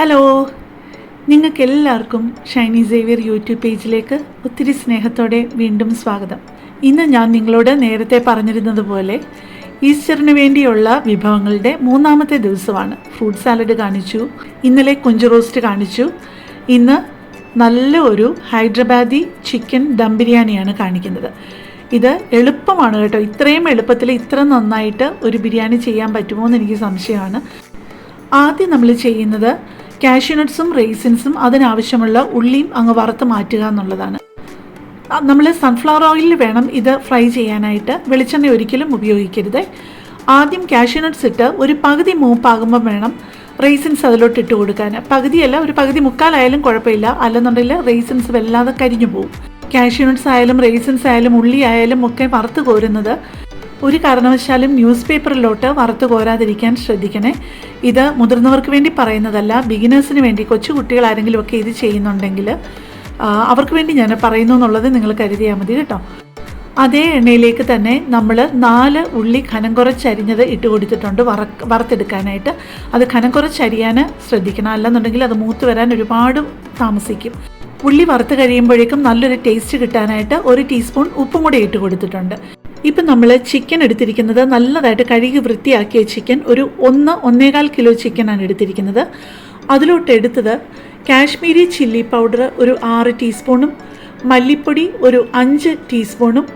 Hello നിങ്ങൾക്ക് എല്ലാവർക്കും Shiny Xavier YouTube പേജിലേക്ക് ഒത്തിരി സ്നേഹത്തോടെ വീണ്ടും സ്വാഗതം. ഇന്ന് ഞാൻ നിങ്ങളോട് നേരത്തെ പറഞ്ഞിരുന്നത് പോലെ ഈസ്റ്ററിന് വേണ്ടിയുള്ള വിഭവങ്ങളുടെ മൂന്നാമത്തെ ദിവസമാണ്. ഫ്രൂട്ട് സാലഡ് കാണിച്ചു ഇന്നലെ കുഞ്ചു റോസ്റ്റ് കാണിച്ചു. ഇന്ന് നല്ല ഒരു ഹൈദരാബാദി ചിക്കൻ ദം ബിരിയാണിയാണ് കാണിക്കുന്നത്. ഇത് എളുപ്പമാണ് കേട്ടോ. ഇത്രയും എളുപ്പത്തിൽ ഇത്ര നന്നായിട്ട് ഒരു ബിരിയാണി ചെയ്യാൻ പറ്റുമോ എന്ന് എനിക്ക് സംശയമാണ്. ആദ്യം നമ്മൾ ചെയ്യുന്നത് കാഷ്യൂനട്ട്സും റേസിൻസും അതിനാവശ്യമുള്ള ഉള്ളിയും അങ്ങ് വറുത്ത് മാറ്റുക എന്നുള്ളതാണ്. നമ്മൾ സൺഫ്ലവർ ഓയിലിൽ വേണം ഇത് ഫ്രൈ ചെയ്യാനായിട്ട്. വെളിച്ചെണ്ണ ഒരിക്കലും ഉപയോഗിക്കരുത്. ആദ്യം കാഷ്യൂനട്ട്സ് ഇട്ട് ഒരു പകുതി മൂപ്പാകുമ്പോൾ വേണം റേസിൻസ് അതിലോട്ട് ഇട്ട് കൊടുക്കാൻ. പകുതിയല്ല ഒരു പകുതി മുക്കാലായാലും കുഴപ്പമില്ല. അല്ലെന്നുണ്ടെങ്കിൽ റേസിൻസ് വല്ലാതെ കരിഞ്ഞു പോകും കാഷ്യൂനട്ട്സ് ആയാലും റേസിൻസ് ആയാലും ഉള്ളി ആയാലും ഒക്കെ വറുത്ത് കോരുന്നത് ഒരു കാരണവശാലും ന്യൂസ് പേപ്പറിലോട്ട് വറുത്തു കോരാതിരിക്കാൻ ശ്രദ്ധിക്കണേ. ഇത് മുതിർന്നവർക്ക് വേണ്ടി പറയുന്നതല്ല ബിഗിനേഴ്സിന് വേണ്ടി കൊച്ചു കുട്ടികൾ ആരെങ്കിലും ഒക്കെ ഇത് ചെയ്യുന്നുണ്ടെങ്കിൽ അവർക്ക് വേണ്ടി ഞാൻ പറയുന്നു എന്നുള്ളത് നിങ്ങൾ കരുതിയാൽ മതി കേട്ടോ. അതേ എണ്ണയിലേക്ക് തന്നെ നമ്മൾ നാല് ഉള്ളി ഖനം കുറച്ചരിഞ്ഞത് ഇട്ട് കൊടുത്തിട്ടുണ്ട് വറ വറുത്തെടുക്കാനായിട്ട്. അത് ഖനം കുറച്ചരിയാൻ ശ്രദ്ധിക്കണം. അല്ലെന്നുണ്ടെങ്കിൽ അത് മൂത്ത് വരാൻ ഒരുപാട് താമസിക്കും. ഉള്ളി വറുത്ത് കഴിയുമ്പോഴേക്കും നല്ലൊരു ടേസ്റ്റ് കിട്ടാനായിട്ട് ഒരു ടീസ്പൂൺ ഉപ്പും കൂടെ ഇട്ട് കൊടുത്തിട്ടുണ്ട്. ഇപ്പം നമ്മൾ ചിക്കൻ എടുത്തിരിക്കുന്നത് നല്ലതായിട്ട് കഴുകി വൃത്തിയാക്കിയ ചിക്കൻ ഒരു ഒന്ന് ഒന്നേകാൽ കിലോ ചിക്കനാണ് എടുത്തിരിക്കുന്നത്. അതിലോട്ട് എടുത്തത് കാശ്മീരി ചില്ലി പൗഡർ ഒരു ആറ് ടീസ്പൂണും മല്ലിപ്പൊടി ഒരു അഞ്ച് ടീസ്പൂണും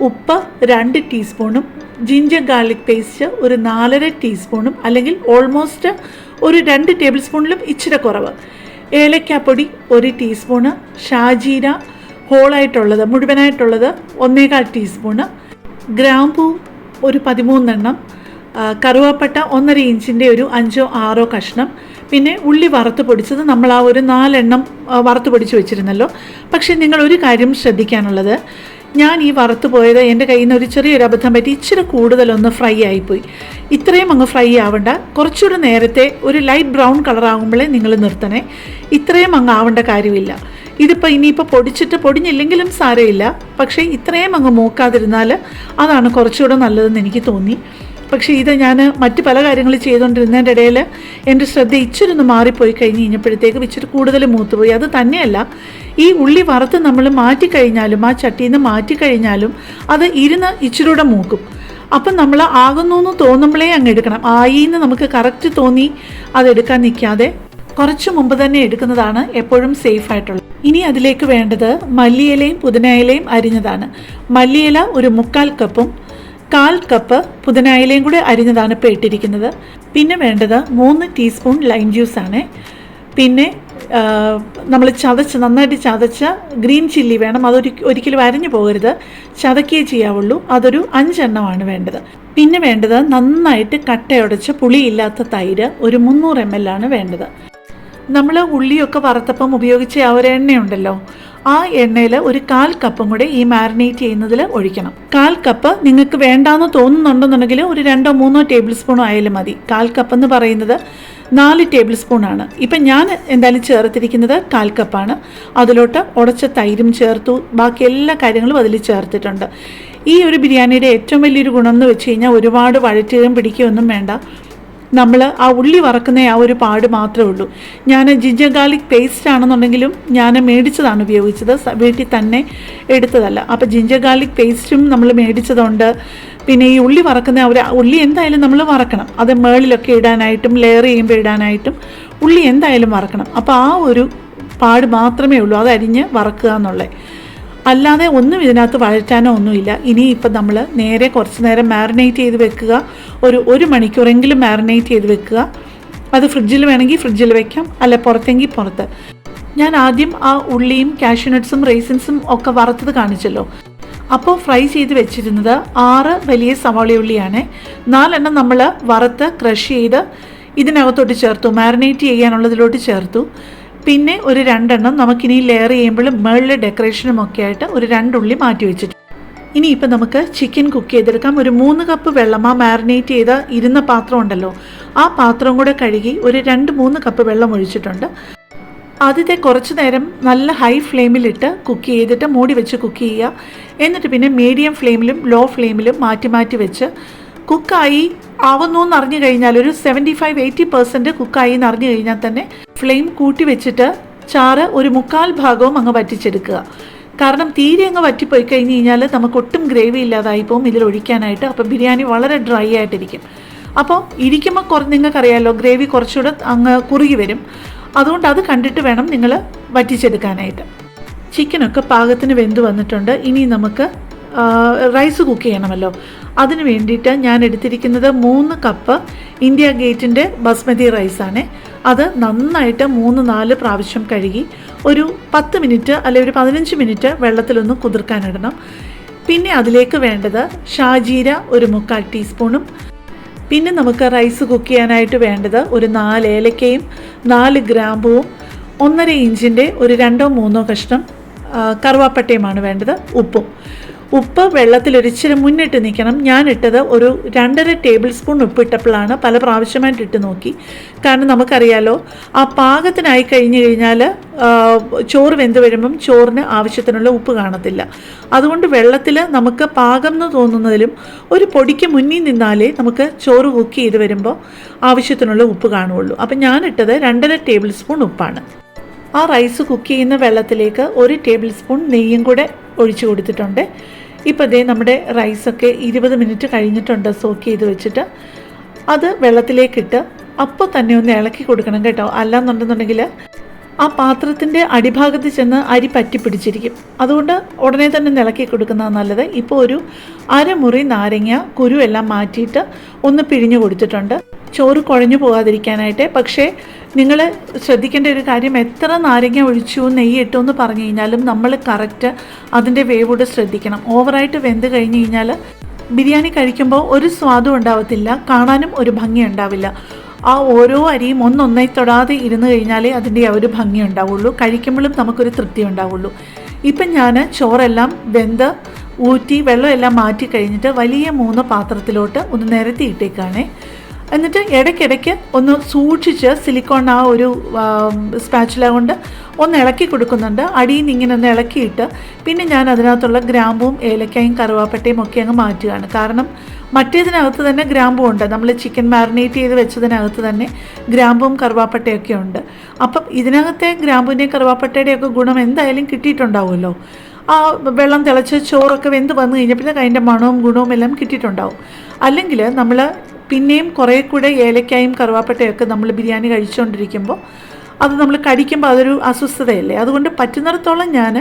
ഉപ്പ് രണ്ട് ടീസ്പൂണും ജിഞ്ചർ ഗാർലിക് പേസ്റ്റ് ഒരു നാലര ടീസ്പൂണും അല്ലെങ്കിൽ ഓൾമോസ്റ്റ് ഒരു രണ്ട് ടേബിൾ സ്പൂണിലും ഇച്ചിരി കുറവ്. ഏലക്കാപ്പൊടി ഒരു ടീസ്പൂണ് ഷാജീര ഹോളായിട്ടുള്ളത് മുഴുവനായിട്ടുള്ളത് ഒന്നേകാൽ ടീസ്പൂണ് ഗ്രാമ്പൂ ഒരു പതിമൂന്നെണ്ണം കറുവാപ്പട്ട ഒന്നര ഇഞ്ചിന്റെ ഒരു അഞ്ചോ ആറോ കഷ്ണം. പിന്നെ ഉള്ളി വറുത്ത് പൊടിച്ചത് നമ്മൾ ആ ഒരു നാലെണ്ണം വറുത്ത് പൊടിച്ച് വെച്ചിരുന്നല്ലോ. പക്ഷേ നിങ്ങൾ ഒരു കാര്യം ശ്രദ്ധിക്കാനുള്ളത്. ഞാൻ ഈ വറുത്ത് പോയത് എന്റെ കയ്യിൽ നിന്ന് ഒരു ചെറിയൊരു അബദ്ധം പറ്റി ഇച്ചിരി കൂടുതലൊന്ന് ഫ്രൈ ആയിപ്പോയി. ഇത്രയും അങ്ങ് ഫ്രൈ ആവണ്ട. കുറച്ചുകൂടെ നേരത്തെ ഒരു ലൈറ്റ് ബ്രൗൺ കളർ ആകുമ്പോഴേ നിങ്ങൾ നിർത്തണേ. ഇത്രയും അങ്ങ് ആവേണ്ട കാര്യമില്ല. ഇതിപ്പോൾ ഇനിയിപ്പോൾ പൊടിച്ചിട്ട് പൊടിഞ്ഞില്ലെങ്കിലും സാരമില്ല. പക്ഷേ ഇത്രയും അങ്ങ് മൂക്കാതിരുന്നാൽ അതാണ് കുറച്ചുകൂടെ നല്ലതെന്ന് എനിക്ക് തോന്നി. പക്ഷേ ഇത് ഞാൻ മറ്റ് പല കാര്യങ്ങൾ ചെയ്തുകൊണ്ടിരുന്നതിന്റെ ഇടയിൽ എന്റെ ശ്രദ്ധ ഇച്ചിരി ഒന്ന് മാറിപ്പോയി കഴിഞ്ഞ് കഴിഞ്ഞപ്പോഴത്തേക്കും ഇച്ചിരി കൂടുതൽ മൂത്തുപോയി. അത് തന്നെയല്ല ഈ ഉള്ളി വറുത്ത് നമ്മൾ മാറ്റിക്കഴിഞ്ഞാലും ആ ചട്ടിയിൽ നിന്ന് മാറ്റിക്കഴിഞ്ഞാലും അത് ഇരുന്ന് ഇച്ചിരി കൂടെ മൂക്കും. അപ്പം നമ്മൾ ആകുന്നു എന്ന് തോന്നുമ്പോഴേ അങ്ങ് എടുക്കണം. ആയി എന്ന് നമുക്ക് കറക്റ്റ് തോന്നി അതെടുക്കാൻ നിൽക്കാതെ കുറച്ച് മുമ്പ് തന്നെ എടുക്കുന്നതാണ് എപ്പോഴും സേഫ് ആയിട്ടുള്ളത്. ഇനി അതിലേക്ക് വേണ്ടത് മല്ലിയിലയും പുതിനയിലയും അരിഞ്ഞതാണ്. മല്ലിയില ഒരു മുക്കാൽ കപ്പും കാൽ കപ്പ് പുതിനയിലയും കൂടെ അരിഞ്ഞതാണ് ഇപ്പോൾ ഇട്ടിരിക്കുന്നത്. പിന്നെ വേണ്ടത് മൂന്ന് ടീസ്പൂൺ ലൈം ജ്യൂസാണ്. പിന്നെ നമ്മൾ ചതച്ച് നന്നായിട്ട് ചതച്ച ഗ്രീൻ ചില്ലി വേണം. അതൊരു ഒരിക്കലും അരിഞ്ഞു പോകരുത്. ചതക്കുകയേ ചെയ്യാവുള്ളൂ. അതൊരു അഞ്ചെണ്ണമാണ് വേണ്ടത്. പിന്നെ വേണ്ടത് നന്നായിട്ട് കട്ടയുടച്ച പുളിയില്ലാത്ത തൈര് ഒരു മുന്നൂറ് എം ആണ് വേണ്ടത്. നമ്മൾ ഉള്ളിയൊക്കെ വറുത്തപ്പം ഉപയോഗിച്ച ആ ഒരു എണ്ണയുണ്ടല്ലോ ആ എണ്ണയിൽ ഒരു കാൽ കപ്പും കൂടെ ഈ മാരിനേറ്റ് ചെയ്യുന്നതിൽ ഒഴിക്കണം. കാൽ കപ്പ് നിങ്ങൾക്ക് വേണ്ടാന്ന് തോന്നുന്നുണ്ടെന്നുണ്ടെങ്കിൽ ഒരു രണ്ടോ മൂന്നോ ടേബിൾ സ്പൂണോ ആയാലും മതി. കാൽ കപ്പ് എന്ന് പറയുന്നത് നാല് ടേബിൾ സ്പൂണാണ് ഇപ്പം ഞാൻ എന്തായാലും ചേർത്തിരിക്കുന്നത് കാൽ കപ്പാണ്. അതിലോട്ട് ഉടച്ച തൈരും ചേർത്തു. ബാക്കി എല്ലാ കാര്യങ്ങളും അതിൽ ചേർത്തിട്ടുണ്ട്. ഈ ഒരു ബിരിയാണിയുടെ ഏറ്റവും വലിയൊരു ഗുണം എന്ന് വെച്ച് കഴിഞ്ഞാൽ ഒരുപാട് വഴറ്റുകയും പിടിക്കുകയൊന്നും വേണ്ട. നമ്മൾ ആ ഉള്ളി വറക്കുന്ന ആ ഒരു പാട് മാത്രമേ ഉള്ളൂ. ഞാൻ ജിഞ്ചർ ഗാർലിക് പേസ്റ്റ് ആണെന്നുണ്ടെങ്കിലും ഞാൻ മേടിച്ചതാണ് ഉപയോഗിച്ചത്. വീട്ടിൽ തന്നെ എടുത്തതല്ല. അപ്പോൾ ജിഞ്ചർ ഗാർലിക് പേസ്റ്റും നമ്മൾ മേടിച്ചതുകൊണ്ട് പിന്നെ ഈ ഉള്ളി വറക്കുന്ന ഒരു ഉള്ളി എന്തായാലും നമ്മൾ വറക്കണം. അത് മേളിലൊക്കെ ഇടാനായിട്ടും ലെയർ ചെയ്യുമ്പോൾ ഇടാനായിട്ടും ഉള്ളി എന്തായാലും വറക്കണം. അപ്പോൾ ആ ഒരു പാട് മാത്രമേ ഉള്ളൂ. അത് അരിഞ്ഞ് വറക്കുക എന്നുള്ളത് അല്ലാതെ ഒന്നും ഇതിനകത്ത് വഴറ്റാനോ ഒന്നുമില്ല. ഇനി ഇപ്പം നമ്മൾ നേരെ കുറച്ച് നേരം മാറിനേറ്റ് ചെയ്ത് വെക്കുക. ഒരു ഒരു മണിക്കൂറെങ്കിലും മാറിനേറ്റ് ചെയ്ത് വെക്കുക. അത് ഫ്രിഡ്ജിൽ വേണമെങ്കിൽ ഫ്രിഡ്ജിൽ വെക്കാം. അല്ല പുറത്തെങ്കിൽ പുറത്ത്. ഞാൻ ആദ്യം ആ ഉള്ളിയും കാഷ്യൂനട്ട്സും റേസിൻസും ഒക്കെ വറുത്തത് കാണിച്ചല്ലോ. അപ്പോൾ ഫ്രൈ ചെയ്ത് വെച്ചിരുന്നത് ആറ് വലിയ സവാള ഉള്ളിയാണ്. നാലെണ്ണം നമ്മൾ വറുത്ത് ക്രഷ് ചെയ്ത് ഇതിനകത്തോട്ട് ചേർത്തു. മാറിനേറ്റ് ചെയ്യാനുള്ളതിലോട്ട് ചേർത്തു. പിന്നെ ഒരു രണ്ടെണ്ണം നമുക്കിനി ലെയർ ചെയ്യുമ്പോൾ മേളിൽ ഡെക്കറേഷനും ഒക്കെ ആയിട്ട് ഒരു രണ്ടുള്ളി മാറ്റി വെച്ചിട്ട്. ഇനി ഇപ്പം നമുക്ക് ചിക്കൻ കുക്ക് ചെയ്തെടുക്കാം. ഒരു മൂന്ന് കപ്പ് വെള്ളം ആ മാറിനേറ്റ് ചെയ്ത ഇരുന്ന പാത്രം ഉണ്ടല്ലോ ആ പാത്രം കൂടെ കഴുകി ഒരു രണ്ട് മൂന്ന് കപ്പ് വെള്ളം ഒഴിച്ചിട്ടുണ്ട്. ആദ്യത്തെ കുറച്ച് നേരം നല്ല ഹൈ ഫ്ലെയിമിലിട്ട് കുക്ക് ചെയ്തിട്ട് മൂടി വെച്ച് കുക്ക് ചെയ്യുക. എന്നിട്ട് പിന്നെ മീഡിയം ഫ്ലെയിമിലും ലോ ഫ്ലെയിമിലും മാറ്റി മാറ്റി വെച്ച് കുക്കായി ആവുന്നു എന്ന് അറിഞ്ഞു കഴിഞ്ഞാൽ ഒരു സെവന്റി ഫൈവ് എയ്റ്റി പെർസെന്റ് കുക്കായി എന്ന് അറിഞ്ഞു കഴിഞ്ഞാൽ തന്നെ ഫ്ലെയിം കൂട്ടി വെച്ചിട്ട് ചാറ് ഒരു മുക്കാൽ ഭാഗവും അങ്ങ് വറ്റിച്ചെടുക്കുക. കാരണം തീരെ അങ്ങ് വറ്റിപ്പോയി കഴിഞ്ഞ് കഴിഞ്ഞാൽ നമുക്ക് ഒട്ടും ഗ്രേവി ഇല്ലാതായി പോകും ഇതിൽ ഒഴിക്കാനായിട്ട്. അപ്പോൾ ബിരിയാണി വളരെ ഡ്രൈ ആയിട്ടിരിക്കും. അപ്പോൾ ഇരിക്കുമ്പോൾ കുറ നിങ്ങൾക്കറിയാമല്ലോ ഗ്രേവി കുറച്ചുകൂടെ അങ്ങ് കുറുകി വരും. അതുകൊണ്ട് അത് കണ്ടിട്ട് വേണം നിങ്ങൾ വറ്റിച്ചെടുക്കാനായിട്ട്. ചിക്കനൊക്കെ പാകത്തിന് വെന്ത് വന്നിട്ടുണ്ട്. ഇനി നമുക്ക് റൈസ് കുക്ക് ചെയ്യണമല്ലോ. അതിന് വേണ്ടിയിട്ട് ഞാൻ എടുത്തിരിക്കുന്നത് മൂന്ന് കപ്പ് ഇന്ത്യ ഗേറ്റിന്റെ ബസ്മതി റൈസാണ്. അത് നന്നായിട്ട് മൂന്ന് നാല് പ്രാവശ്യം കഴുകി ഒരു പത്ത് മിനിറ്റ് അല്ലെങ്കിൽ ഒരു പതിനഞ്ച് മിനിറ്റ് വെള്ളത്തിലൊന്ന് കുതിർക്കാനിടണം. പിന്നെ അതിലേക്ക് വേണ്ടത് ഷാജീര ഒരു മുക്കാൽ ടീസ്പൂണും പിന്നെ നമുക്ക് റൈസ് കുക്ക് ചെയ്യാനായിട്ട് വേണ്ടത് ഒരു നാല് ഏലക്കയും നാല് ഗ്രാമ്പുവും ഒന്നര ഇഞ്ചിന്റെ ഒരു രണ്ടോ മൂന്നോ കഷ്ണം കറുവാപ്പട്ടയുമാണ് വേണ്ടത് ഉപ്പും. ഉപ്പ് വെള്ളത്തിൽ ഒരിച്ചിരി മുന്നിട്ട് നിൽക്കണം ഞാൻ ഇട്ടത് ഒരു രണ്ടര ടേബിൾ സ്പൂൺ ഉപ്പ് ഇട്ടപ്പോഴാണ് പല പ്രാവശ്യമായിട്ട് ഇട്ട് നോക്കി. കാരണം നമുക്കറിയാലോ ആ പാകത്തിനായി കഴിഞ്ഞു കഴിഞ്ഞാൽ ചോറ് വെന്ത് വരുമ്പം ചോറിന് ആവശ്യത്തിനുള്ള ഉപ്പ് കാണത്തില്ല. അതുകൊണ്ട് വെള്ളത്തിൽ നമുക്ക് പാകം എന്ന് തോന്നുന്നതിലും ഒരു പൊടിക്ക് മുന്നിൽ നിന്നാലേ നമുക്ക് ചോറ് കുക്ക് ചെയ്ത് വരുമ്പോൾ ആവശ്യത്തിനുള്ള ഉപ്പ് കാണുള്ളൂ അപ്പം ഞാനിട്ടത് രണ്ടര ടേബിൾ സ്പൂൺ ഉപ്പാണ്. ആ റൈസ് കുക്ക് ചെയ്യുന്ന വെള്ളത്തിലേക്ക് ഒരു ടേബിൾ സ്പൂൺ നെയ്യും കൂടെ ഒഴിച്ചു കൊടുത്തിട്ടുണ്ട്. ഇപ്പോൾ ദേ നമ്മുടെ റൈസൊക്കെ ഇരുപത് മിനിറ്റ് കഴിഞ്ഞിട്ടുണ്ട് സോക്ക് ചെയ്ത് വെച്ചിട്ട്. അത് വെള്ളത്തിലേക്കിട്ട് അപ്പോൾ തന്നെ ഒന്ന് ഇളക്കി കൊടുക്കണം കേട്ടോ. അല്ലാന്നുണ്ടെന്നുണ്ടെങ്കിൽ ആ പാത്രത്തിന്റെ അടിഭാഗത്ത് ചെന്ന് അരി പറ്റി പിടിച്ചിരിക്കും. അതുകൊണ്ട് ഉടനെ തന്നെ നിളക്കി കൊടുക്കുന്നതാണ് നല്ലത്. ഇപ്പോൾ ഒരു അരമുറി നാരങ്ങ കുരു എല്ലാം മാറ്റിയിട്ട് ഒന്ന് പിഴിഞ്ഞു കൊടുത്തിട്ടുണ്ട്. ചോറ് കുഴഞ്ഞു പോകാതിരിക്കാനായിട്ട്. പക്ഷേ നിങ്ങൾ ശ്രദ്ധിക്കേണ്ട ഒരു കാര്യം എത്ര നാരങ്ങ ഒഴിച്ചു നെയ്യ് ഇട്ടു എന്ന് പറഞ്ഞു കഴിഞ്ഞാലും നമ്മൾ കറക്റ്റ് അതിന്റെ വേവോട് ശ്രദ്ധിക്കണം. ഓവറായിട്ട് വെന്ത് കഴിഞ്ഞ് കഴിഞ്ഞാൽ ബിരിയാണി കഴിക്കുമ്പോൾ ഒരു സ്വാദും ഉണ്ടാവത്തില്ല കാണാനും ഒരു ഭംഗി ഉണ്ടാവില്ല. ആ ഓരോ അരിയും ഒന്നൊന്നായി തൊടാതെ ഇരുന്ന് കഴിഞ്ഞാലേ അതിന്റെ ആ ഒരു ഭംഗി ഉണ്ടാവുള്ളൂ. കഴിക്കുമ്പോഴും നമുക്കൊരു തൃപ്തി ഉണ്ടാവുള്ളൂ. ഇപ്പം ഞാൻ ചോറെല്ലാം വെന്ത് ഊറ്റി വെള്ളമെല്ലാം മാറ്റി കഴിഞ്ഞിട്ട് വലിയ മൂന്ന് പാത്രത്തിലോട്ട് ഒന്ന് നിരത്തി ഇട്ടേക്കാണേ. എന്നിട്ട് ഇടയ്ക്കിടയ്ക്ക് ഒന്ന് സൂക്ഷിച്ച് സിലിക്കോൺ ആ ഒരു സ്പാച്ചുല കൊണ്ട് ഒന്ന് ഇളക്കി കൊടുക്കുന്നുണ്ട്. അടിയിൽ നിന്ന് ഇങ്ങനെ ഒന്ന് ഇളക്കിയിട്ട് പിന്നെ ഞാൻ അതിനകത്തുള്ള ഗ്രാമ്പും ഏലക്കായും കറുവാപ്പട്ടയും ഒക്കെ അങ്ങ് മാറ്റുകയാണ്. കാരണം മറ്റേതിനകത്ത് തന്നെ ഗ്രാമ്പും ഉണ്ട്. നമ്മൾ ചിക്കൻ മാറിനേറ്റ് ചെയ്ത് വെച്ചതിനകത്ത് തന്നെ ഗ്രാമ്പും കറുവാപ്പട്ടയൊക്കെ ഉണ്ട്. അപ്പം ഇതിനകത്തെ ഗ്രാമ്പുവിന്റെയും കറുവാപ്പട്ടയുടെയൊക്കെ ഗുണം എന്തായാലും കിട്ടിയിട്ടുണ്ടാവുമല്ലോ. ആ വെള്ളം തിളച്ച് ചോറൊക്കെ വെന്ത് വന്നു കഴിഞ്ഞപ്പോഴത്തേക്ക് അതിന്റെ മണവും ഗുണവും എല്ലാം കിട്ടിയിട്ടുണ്ടാവും. അല്ലെങ്കിൽ നമ്മൾ പിന്നെയും കുറേ കൂടെ ഏലക്കായും കറുവാപ്പട്ടയൊക്കെ നമ്മൾ ബിരിയാണി കഴിച്ചുകൊണ്ടിരിക്കുമ്പോൾ അത് നമ്മൾ കടിക്കുമ്പോൾ അതൊരു അസ്വസ്ഥതയല്ലേ? അതുകൊണ്ട് പറ്റുന്നിടത്തോളം ഞാൻ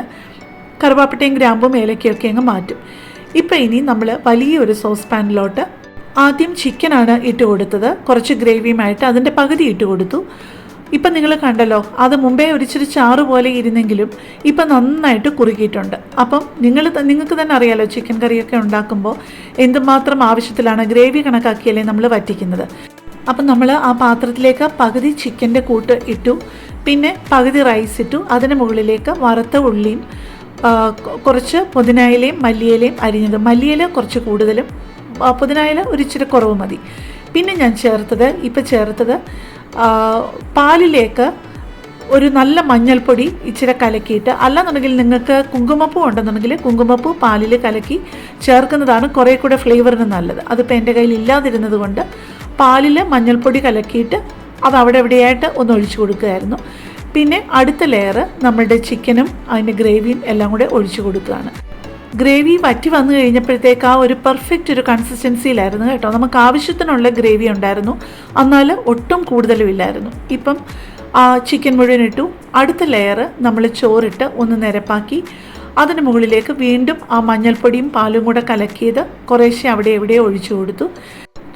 കറുവാപ്പട്ടയും ഗ്രാമ്പും ഏലക്കയൊക്കെ അങ്ങ് മാറ്റും. ഇപ്പം ഇനി നമ്മൾ വലിയൊരു സോസ് പാനിലോട്ട് ആദ്യം ചിക്കനാണ് ഇട്ട് കൊടുത്തത്. കുറച്ച് ഗ്രേവിയുമായിട്ട് അതിന്റെ പകുതി ഇട്ട് കൊടുത്തു. ഇപ്പം നിങ്ങൾ കണ്ടല്ലോ അത് മുമ്പേ ഒരിച്ചിരി ചാറ് പോലെ ഇരുന്നെങ്കിലും ഇപ്പം നന്നായിട്ട് കുറുകിയിട്ടുണ്ട്. അപ്പം നിങ്ങൾ നിങ്ങൾക്ക് തന്നെ അറിയാലോ ചിക്കൻ കറിയൊക്കെ ഉണ്ടാക്കുമ്പോൾ എന്തുമാത്രം ആവശ്യത്തിലാണ് ഗ്രേവി കണക്കാക്കിയല്ലേ നമ്മൾ വറ്റിക്കുന്നത്. അപ്പം നമ്മൾ ആ പാത്രത്തിലേക്ക് പകുതി ചിക്കന്റെ കൂട്ട് ഇട്ടു പിന്നെ പകുതി റൈസ് ഇട്ടു അതിന് മുകളിലേക്ക് വറുത്ത ഉള്ളിയും കുറച്ച് പുതിനായിലയും മല്ലിയിലയും അരിഞ്ഞത്. മല്ലിയില കുറച്ച് കൂടുതലും പുതിനായില ഒരിച്ചിരി കുറവ് മതി. പിന്നെ ഞാൻ ചേർത്തത് ഇപ്പം ചേർത്തത് പാലിലേക്ക് ഒരു നല്ല മഞ്ഞൾപ്പൊടി ഇച്ചിരി കലക്കിയിട്ട് അല്ലാന്നുണ്ടെങ്കിൽ നിങ്ങൾക്ക് കുങ്കുമപ്പൂ ഉണ്ടെന്നുണ്ടെങ്കിൽ കുങ്കുമപ്പൂ പാലിൽ കലക്കി ചേർക്കുന്നതാണ് കുറേ കൂടെ ഫ്ലേവറിന് നല്ലത്. അതിപ്പോൾ എന്റെ കയ്യിൽ ഇല്ലാതിരുന്നത് കൊണ്ട് പാലിൽ മഞ്ഞൾപ്പൊടി കലക്കിയിട്ട് അത് അവിടെ എവിടെയായിട്ട് ഒന്ന് ഒഴിച്ചു കൊടുക്കുകയായിരുന്നു. പിന്നെ അടുത്ത ലെയർ നമ്മളുടെ ചിക്കനും അതിന്റെ ഗ്രേവിയും എല്ലാം കൂടെ ഒഴിച്ചു കൊടുക്കുകയാണ്. ഗ്രേവി വറ്റി വന്നു കഴിഞ്ഞപ്പോഴത്തേക്ക് ആ ഒരു പെർഫെക്റ്റ് ഒരു കൺസിസ്റ്റൻസിയിലായിരുന്നു കേട്ടോ. നമുക്ക് ആവശ്യത്തിനുള്ള ഗ്രേവി ഉണ്ടായിരുന്നു. എന്നാൽ ഒട്ടും കൂടുതലും ഇല്ലായിരുന്നു. ഇപ്പം ചിക്കൻ മുഴുവൻ ഇട്ടു. അടുത്ത ലെയർ നമ്മൾ ചോറിട്ട് ഒന്ന് നിരപ്പാക്കി. അതിന് മുകളിലേക്ക് വീണ്ടും ആ മഞ്ഞൾപ്പൊടിയും പാലും കൂടെ കലക്കിയത് കുറേശ്ശെ അവിടെ എവിടെ ഒഴിച്ചു കൊടുത്തു.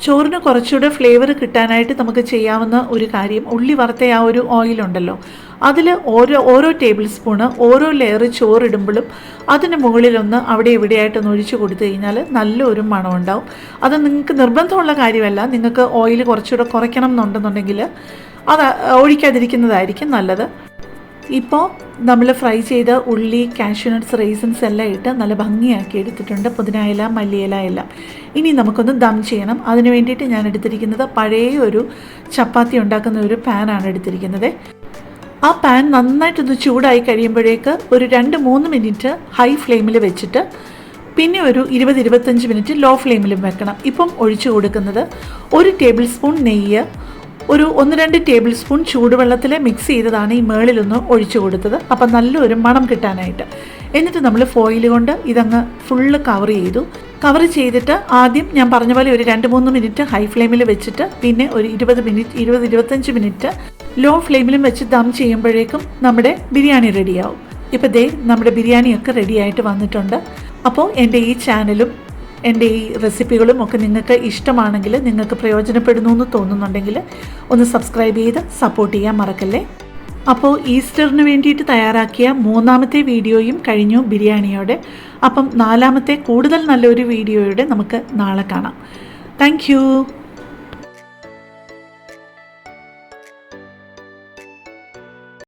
ചോറിന് കുറച്ചുകൂടെ ഫ്ലേവർ കിട്ടാനായിട്ട് നമുക്ക് ചെയ്യാവുന്ന ഒരു കാര്യം ഉള്ളി വറുത്ത ആ ഒരു ഓയിലുണ്ടല്ലോ അതിൽ ഓരോ ഓരോ ടേബിൾ സ്പൂണ് ഓരോ ലെയർ ചോറിടുമ്പോഴും അതിന് മുകളിലൊന്ന് അവിടെ എവിടെയായിട്ടൊന്ന് ഒഴിച്ചു കൊടുത്തു കഴിഞ്ഞാൽ നല്ലൊരു മണം ഉണ്ടാവും അത് നിങ്ങൾക്ക് നിർബന്ധമുള്ള കാര്യമല്ല. നിങ്ങൾക്ക് ഓയിൽ കുറച്ചുകൂടെ കുറയ്ക്കണം എന്നുണ്ടെന്നുണ്ടെങ്കിൽ അത് ഒഴിക്കാതിരിക്കുന്നതായിരിക്കും നല്ലത്. ഇപ്പോൾ നമ്മൾ ഫ്രൈ ചെയ്ത ഉള്ളി കാഷ്യൂനട്ട്സ് റേസൻസ് എല്ലാം ഇട്ട് നല്ല ഭംഗിയാക്കി എടുത്തിട്ടുണ്ട്. പുതിനയില മല്ലിയില എല്ലാം. ഇനി നമുക്കൊന്ന് ദം ചെയ്യണം. അതിന് വേണ്ടിയിട്ട് ഞാൻ എടുത്തിരിക്കുന്നത് പഴയ ഒരു ചപ്പാത്തി ഉണ്ടാക്കുന്ന ഒരു പാനാണ് എടുത്തിരിക്കുന്നത്. ആ പാൻ നന്നായിട്ടൊന്ന് ചൂടായി കഴിയുമ്പോഴേക്ക് ഒരു രണ്ട് മൂന്ന് മിനിറ്റ് ഹൈ ഫ്ലെയിമിൽ വെച്ചിട്ട് പിന്നെ ഒരു ഇരുപത് ഇരുപത്തഞ്ച് മിനിറ്റ് ലോ ഫ്ലെയിമിലും വെക്കണം. ഇപ്പം ഒഴിച്ചു കൊടുക്കുന്നത് ഒരു ടേബിൾ സ്പൂൺ നെയ്യ് ഒരു ഒന്ന് രണ്ട് ടേബിൾ സ്പൂൺ ചൂടുവെള്ളത്തിൽ മിക്സ് ചെയ്തതാണ് ഈ മേളിലൊന്ന് ഒഴിച്ചു കൊടുത്തത്. അപ്പം നല്ലൊരു മണം കിട്ടാനായിട്ട്. എന്നിട്ട് നമ്മൾ ഫോയിൽ കൊണ്ട് ഇതങ്ങ് ഫുള്ള് കവർ ചെയ്തു. കവർ ചെയ്തിട്ട് ആദ്യം ഞാൻ പറഞ്ഞ പോലെ ഒരു രണ്ട് മൂന്ന് മിനിറ്റ് ഹൈ ഫ്ലെയിമിൽ വെച്ചിട്ട് പിന്നെ ഒരു ഇരുപത് മിനിറ്റ് ഇരുപത് ഇരുപത്തഞ്ച് മിനിറ്റ് ലോ ഫ്ലെയിമിലും വെച്ച് ദം ചെയ്യുമ്പോഴേക്കും നമ്മുടെ ബിരിയാണി റെഡിയാവും ഇപ്പോൾ ദേ നമ്മുടെ ബിരിയാണിയൊക്കെ റെഡിയായിട്ട് വന്നിട്ടുണ്ട്. അപ്പോൾ എന്റെ ഈ ചാനലും എന്റെ ഈ റെസിപ്പികളും ഒക്കെ നിങ്ങൾക്ക് ഇഷ്ടമാണെങ്കിൽ നിങ്ങൾക്ക് പ്രയോജനപ്പെടുന്നു എന്ന് തോന്നുന്നുണ്ടെങ്കിൽ ഒന്ന് സബ്സ്ക്രൈബ് ചെയ്ത് സപ്പോർട്ട് ചെയ്യാൻ മറക്കല്ലേ? അപ്പോൾ ഈസ്റ്ററിന് വേണ്ടിയിട്ട് തയ്യാറാക്കിയ മൂന്നാമത്തെ വീഡിയോയും കഴിഞ്ഞു ബിരിയാണിയോടെ. അപ്പം നാലാമത്തെ കൂടുതൽ നല്ലൊരു വീഡിയോയുടെ നമുക്ക് നാളെ കാണാം. താങ്ക്